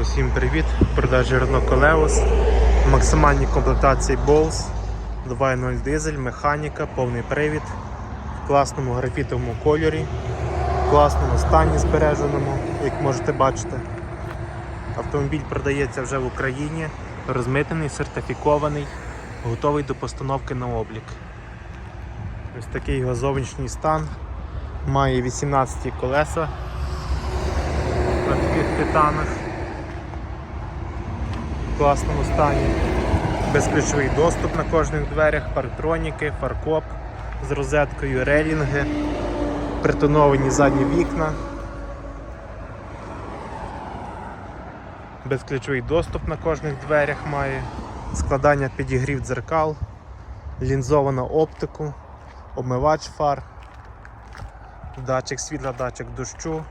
Усім привіт! Продажі Renault Coleos. В максимальній комплектації Bose 2.0 дизель, механіка, повний привід, в класному графітовому кольорі, в класному стані збереженому, як можете бачити. Автомобіль продається вже в Україні, розмитений, сертифікований, готовий до постановки на облік. Ось такий його зовнішній стан. Має 18 колеса на таких титанах в класному стані. Безключовий доступ на кожних дверях, парктроніки, фаркоп з розеткою, релінги, притоновані задні вікна. Безключовий доступ на кожних дверях має, складання підігрів дзеркал, лінзовану оптику, обмивач фар, датчик світла, датчик дощу.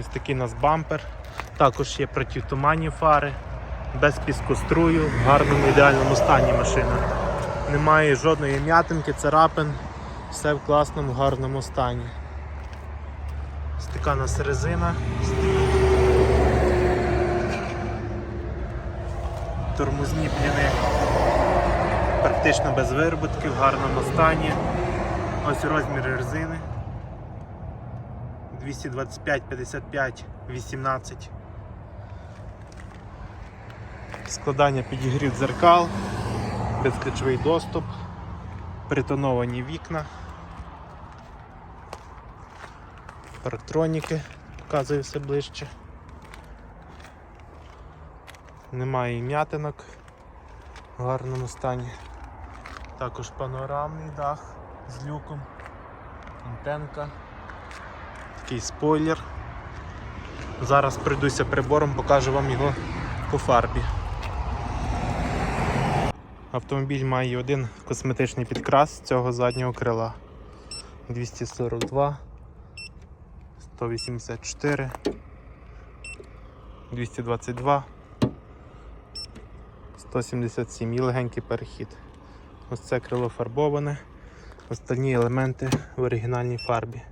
Ось такий у нас бампер. Також є протитуманні фари, без піскострую, в гарному ідеальному стані машина. Немає жодної м'ятинки, царапин, все в класному, гарному стані. Ось така у резина. Тормозні пліни практично без вироботки, в гарному стані. Ось розмір резини. 225, 55, 18. Складання підігрів дзеркал, безключовий доступ, притоновані вікна, парктроніки, показую все ближче. Немає м'ятинок в гарному стані. Також панорамний дах з люком, антенка такий спойлер. Зараз прийдуся прибором, покажу вам його по фарбі. Автомобіль має один косметичний підкрас цього заднього крила. 242, 184, 222, 177 і легенький перехід. Ось це крило фарбоване, остальні елементи в оригінальній фарбі.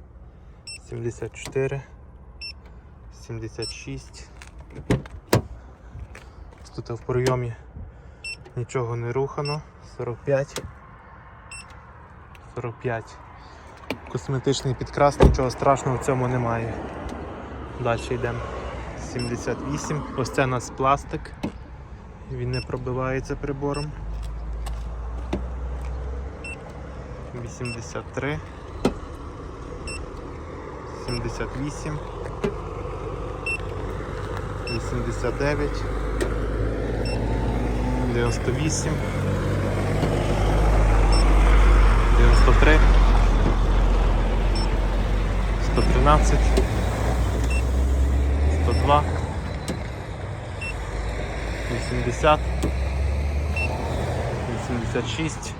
74, 76. Тут в прийомі нічого не рухано. 45. 45. Косметичний підкрас, нічого страшного в цьому немає. Далі йдемо. 78. Ось це у нас пластик. Він не пробивається прибором. 83. 78, 89, 98, 93, 113, 102, 80, 86,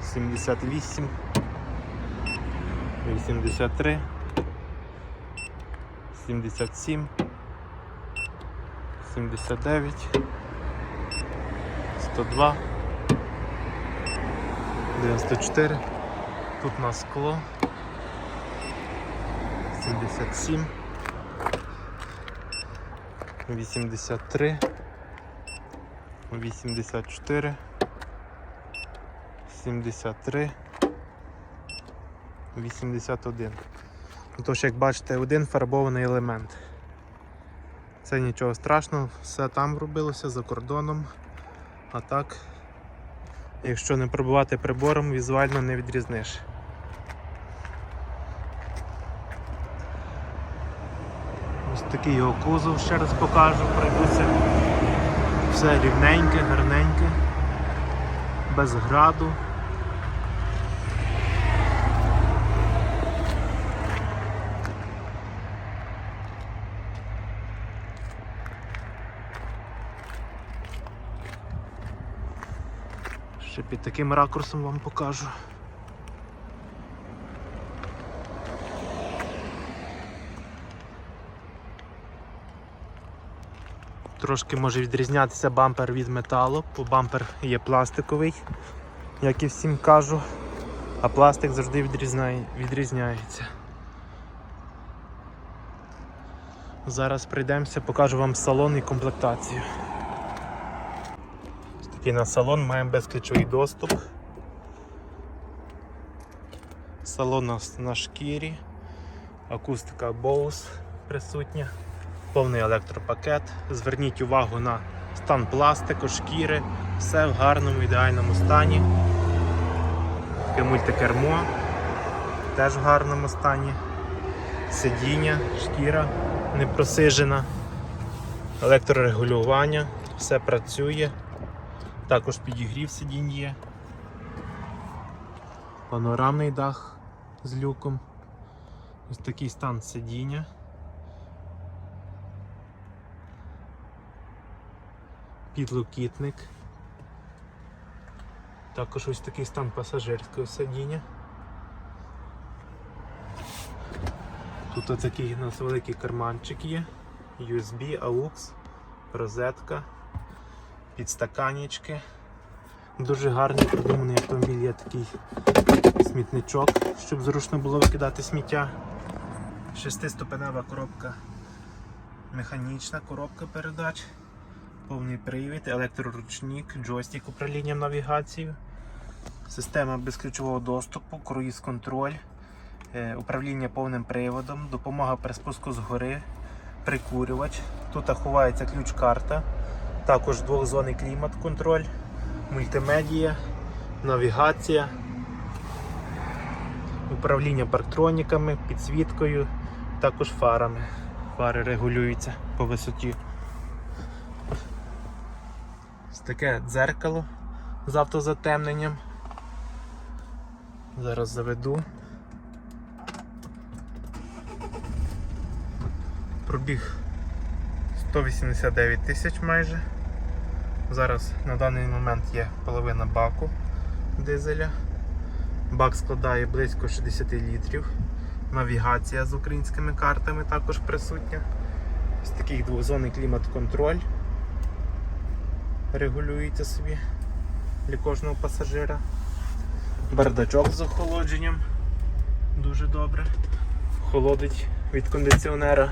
78, 83, 77, 79, 102, 94, тут у нас скло, 77, 83, 84, 73, 81. Ну, Тож, як бачите, один фарбований елемент. Це нічого страшного, все там робилося за кордоном. А так, якщо не пробувати прибором, візуально не відрізниш. Ось такий його кузов, ще раз покажу, пройдуся. Все рівненьке, гарненьке, без граду. Під таким ракурсом вам покажу. Трошки може відрізнятися бампер від металу, бо бампер є пластиковий, як і всім кажу, а пластик завжди відрізняє, відрізняється. Зараз прийдемося, покажу вам салон і комплектацію. Ось на салон маємо безключовий доступ. Салон нас на шкірі, акустика Bose присутня, повний електропакет. Зверніть увагу на стан пластику, шкіри, все в гарному ідеальному стані. Таке мультикермо теж в гарному стані. Сидіння, шкіра не просижена, електрорегулювання, все працює. Також підігрів сидінь є. Панорамний дах з люком. Ось такий стан сидіння. Підлокітник. Також ось такий стан пасажирського сидіння. Тут отакий у нас великий карманчик є, USB, AUX, розетка, підстаканічки. Дуже гарний продуманий автомобіль, є такий смітничок, щоб зручно було викидати сміття. Шестиступенева коробка, механічна коробка передач, повний привід, електроручник, джойстик управлінням навігацією, система безключового доступу, круїз контроль. Е, управління повним приводом, допомога при спуску з гори, прикурювач. Тут ховається ключ-карта, також двохзонний клімат-контроль, мультимедія, навігація, управління парктроніками, підсвіткою, також фарами. Фари регулюються по висоті. Таке дзеркало з автозатемненням. Зараз заведу. Пробіг 189 тисяч майже. Зараз на даний момент є половина баку дизеля. Бак складає близько 60 літрів. Навігація з українськими картами також присутня. Ось такий двохзонний клімат-контроль. Регулюється собі для кожного пасажира. Бардачок з охолодженням. Дуже добре. Холодить від кондиціонера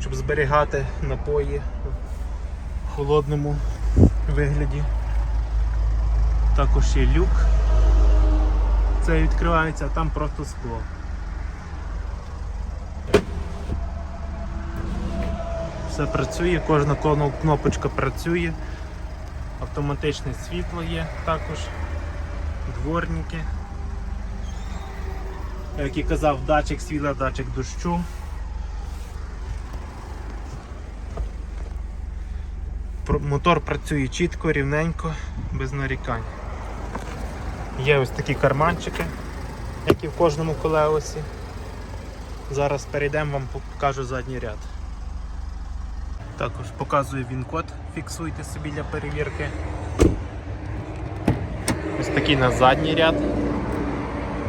щоб зберігати напої в холодному вигляді. Також є люк. Це відкривається, а там просто скло. Все працює, кожна кнопочка працює, автоматичне світло є також, дворники. Як і казав, датчик світла, датчик дощу. Мотор працює чітко, рівненько, без нарікань. Є ось такі карманчики, як і в кожному колеосі. Зараз перейдемо, вам покажу задній ряд. Також показую він код, фіксуйте собі для перевірки. Ось такий на задній ряд.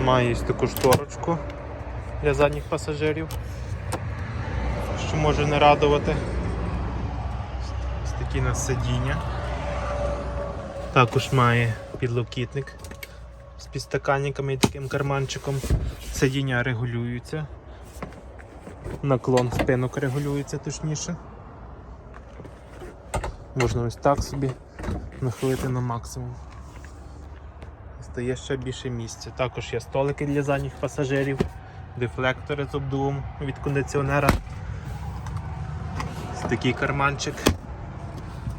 Має ось таку шторочку для задніх пасажирів, що може не радувати. Такі на сидіння. Також має підлокітник з підстаканниками і таким карманчиком. Сидіння регулюються. Наклон спинок регулюється точніше. Можна ось так собі нахилити на максимум. Стає ще більше місця. Також є столики для задніх пасажирів, дефлектори з обдувом від кондиціонера. Ось такий карманчик.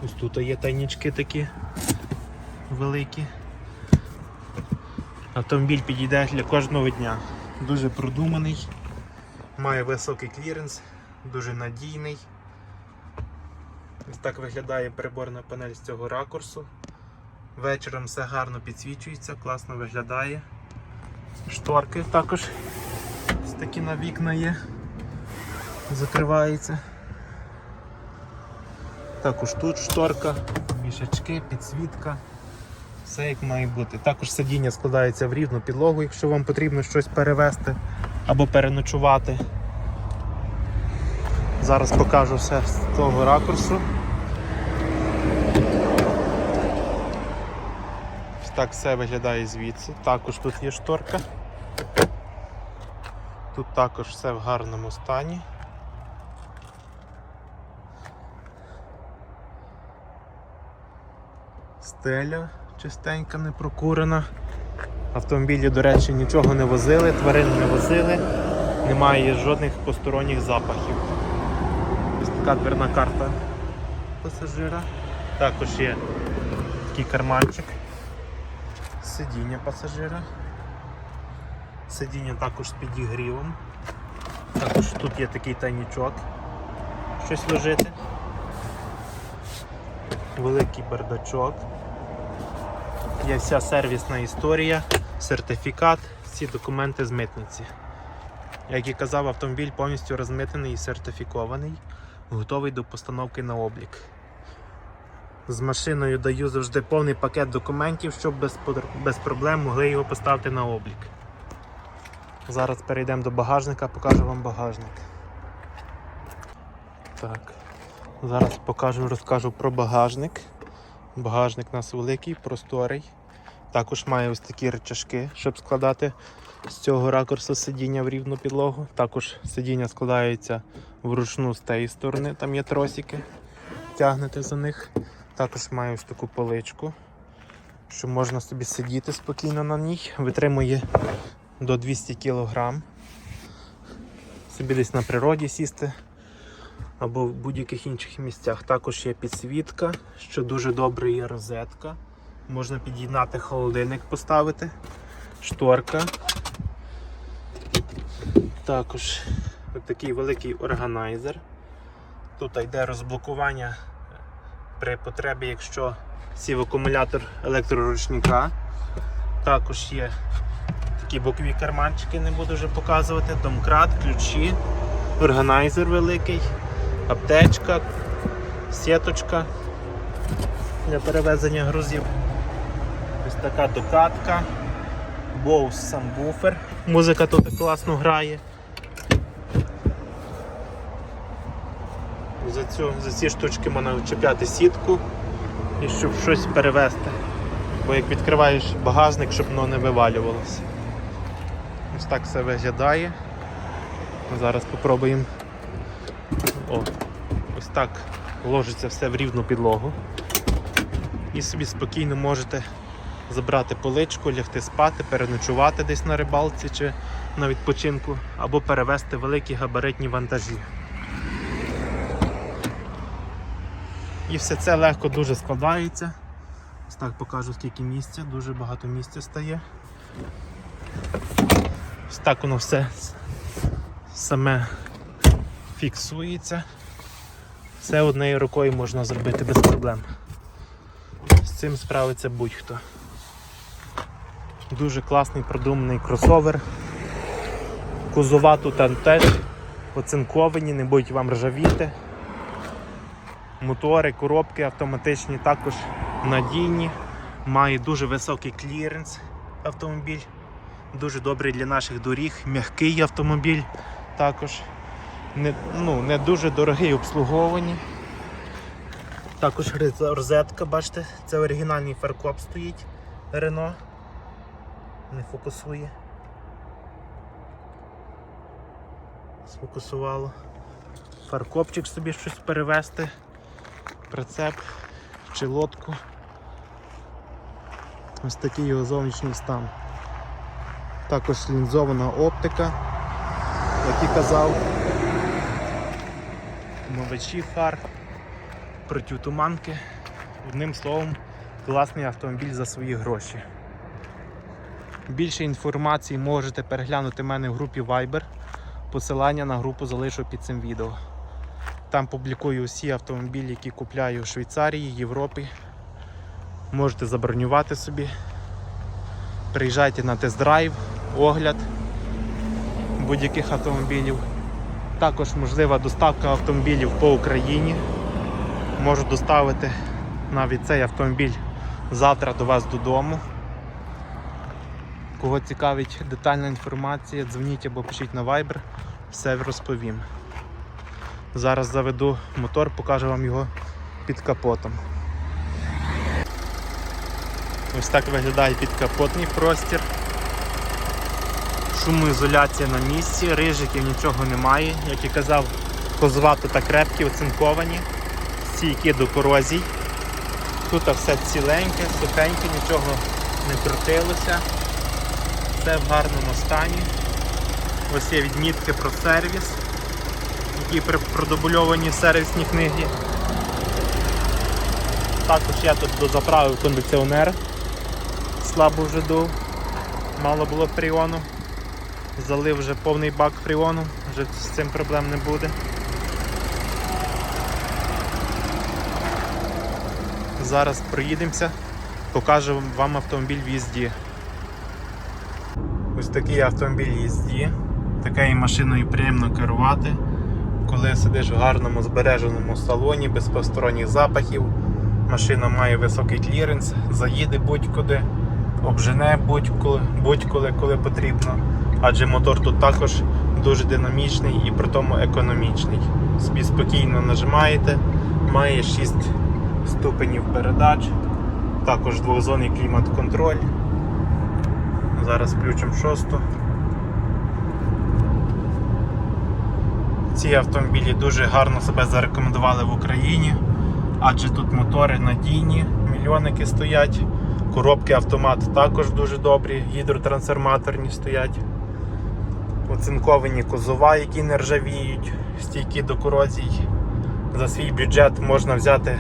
Ось тут є тайнічки такі великі. Автомобіль підійде для кожного дня. Дуже продуманий, має високий кліренс, дуже надійний. Ось так виглядає приборна панель з цього ракурсу. Вечором все гарно підсвічується, класно виглядає. Шторки також ось такі на вікна є, закривається. Також тут шторка, мішачки, підсвітка. Все як має бути. Також сидіння складається в рівну підлогу, якщо вам потрібно щось перевезти або переночувати. Зараз покажу все з того ракурсу. Так все виглядає звідси. Також тут є шторка. Тут також все в гарному стані. Стеля чистенька, не прокурена. Автомобілі, до речі, нічого не возили, тварин не возили, немає жодних посторонніх запахів. Ось така дверна карта пасажира. Також є такий карманчик. Сидіння пасажира. Сидіння також з підігрівом. Також тут є такий тайнічок, щось лежити. Великий бардачок. Є вся сервісна історія, сертифікат, всі документи з митниці. Як і казав, автомобіль повністю розмитнений і сертифікований, готовий до постановки на облік. З машиною даю завжди повний пакет документів, щоб без, без проблем могли його поставити на облік. Зараз перейдемо до багажника, покажу вам багажник. Так. Зараз покажу, розкажу про багажник. Багажник у нас великий, просторий. Також має ось такі речашки, щоб складати з цього ракурсу сидіння в рівну підлогу. Також сидіння складається вручну з тієї сторони, там є тросики, тягнете за них. Також має ось таку поличку, що можна собі сидіти спокійно на ній. Витримує до 200 кг. Собі десь на природі сісти або в будь-яких інших місцях. Також є підсвітка, що дуже добре є розетка. Можна під'єднати холодильник, поставити, шторка. Також такий великий органайзер. Тут йде розблокування при потребі, якщо сів акумулятор електроручника. Також є такі бокові карманчики, не буду вже показувати, домкрат, ключі, органайзер великий, аптечка, сіточка для перевезення грузів. Ось така докатка, Bose самбуфер. Музика тут класно грає. За, цю, за ці штучки можна чіпляти сітку і щоб щось перевезти. Бо як відкриваєш багажник, щоб воно не вивалювалося. Ось так все виглядає. Зараз спробуємо. О, так ложиться все в рівну підлогу. І собі спокійно можете забрати поличку, лягти спати, переночувати десь на рибалці чи на відпочинку, або перевезти великі габаритні вантажі. І все це легко дуже складається. Ось так покажу скільки місця, дуже багато місця стає. Ось так воно все саме фіксується. Все однією рукою можна зробити без проблем. З цим справиться будь-хто. Дуже класний продуманий кросовер. Кузова тут теж оцинковані, не будуть вам ржавіти. Мотори, коробки автоматичні також надійні. Має дуже високий кліренс автомобіль. Дуже добрий для наших доріг, м'який автомобіль також. Не, ну, не дуже дорогий обслуговані. Також розетка, бачите, це оригінальний фаркоп стоїть Рено. Не фокусує. Сфокусувало. Фаркопчик собі щось перевести, прицеп чи лодку. Ось такий його зовнішній стан. Також лінзована оптика, як і казав. Мовичі фар, протитуманки. Одним словом, класний автомобіль за свої гроші. Більше інформації можете переглянути в мене в групі Viber. Посилання на групу залишу під цим відео. Там публікую усі автомобілі, які купляю в Швейцарії, Європі. Можете забронювати собі. Приїжджайте на тест-драйв, огляд будь-яких автомобілів. Також можлива доставка автомобілів по Україні. Можу доставити навіть цей автомобіль завтра до вас додому. Кого цікавить детальна інформація, дзвоніть або пишіть на Viber, все розповім. Зараз заведу мотор, покажу вам його під капотом. Ось так виглядає підкапотний простір. Шумоізоляція на місці, рижиків нічого немає. Як і казав, козва тут крепкі, оцинковані, стійкі до корозій. Тут все ціленьке, сухеньке, нічого не крутилося. Все в гарному стані. Ось є відмітки про сервіс, які продубльовані в сервісній книгі. Також я тут дозаправив кондиціонер. Слабо вже дув. Мало було фріону. Залив вже повний бак фріону, вже з цим проблем не буде. Зараз проїдемося, покажу вам автомобіль в їзді. Ось такий автомобіль їзді. Такою машиною приємно керувати, коли сидиш в гарному збереженому салоні без посторонніх запахів. Машина має високий кліренс, заїде будь-куди, обжене будь-коли, будь-коли, коли потрібно. Адже мотор тут також дуже динамічний і при тому економічний. Собі спокійно нажимаєте, має 6 ступенів передач, також двохзонний клімат-контроль. Зараз включимо шосту. Ці автомобілі дуже гарно себе зарекомендували в Україні, адже тут мотори надійні, мільйонники стоять, коробки автомат також дуже добрі, гідротрансформаторні стоять, оцинковані кузова, які не ржавіють, стійкі до корозій. За свій бюджет можна взяти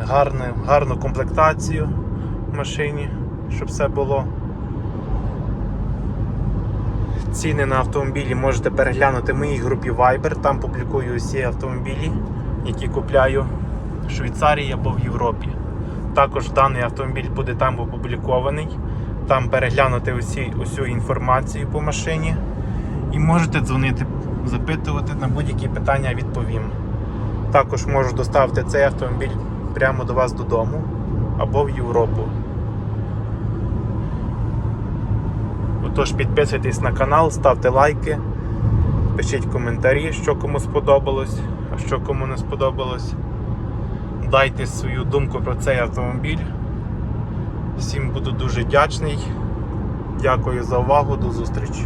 гарну, гарну комплектацію в машині, щоб все було. Ціни на автомобілі можете переглянути в моїй групі Viber. Там публікую усі автомобілі, які купляю в Швейцарії або в Європі. Також даний автомобіль буде там опублікований. Там переглянути усі, усю інформацію по машині. І можете дзвонити, запитувати на будь-які питання відповім. Також можу доставити цей автомобіль прямо до вас додому або в Європу. Отож, підписуйтесь на канал, ставте лайки, пишіть коментарі, що кому сподобалось, а що кому не сподобалось. Дайте свою думку про цей автомобіль. Всім буду дуже вдячний. Дякую за увагу, до зустрічі.